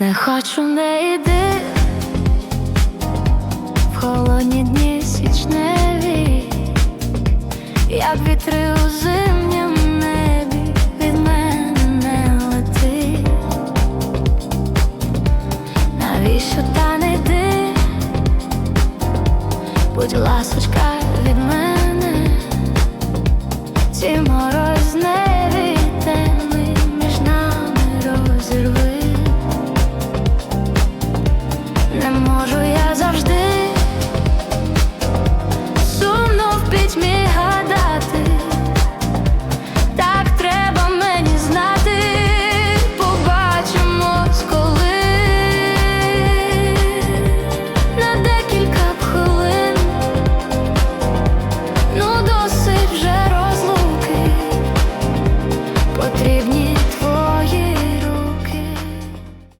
Не хочу, не йди в холодні дні січневі, як вітри у зимнім небі від мене не лети. Навіщо та не йди? Будь ласочка, не можу я.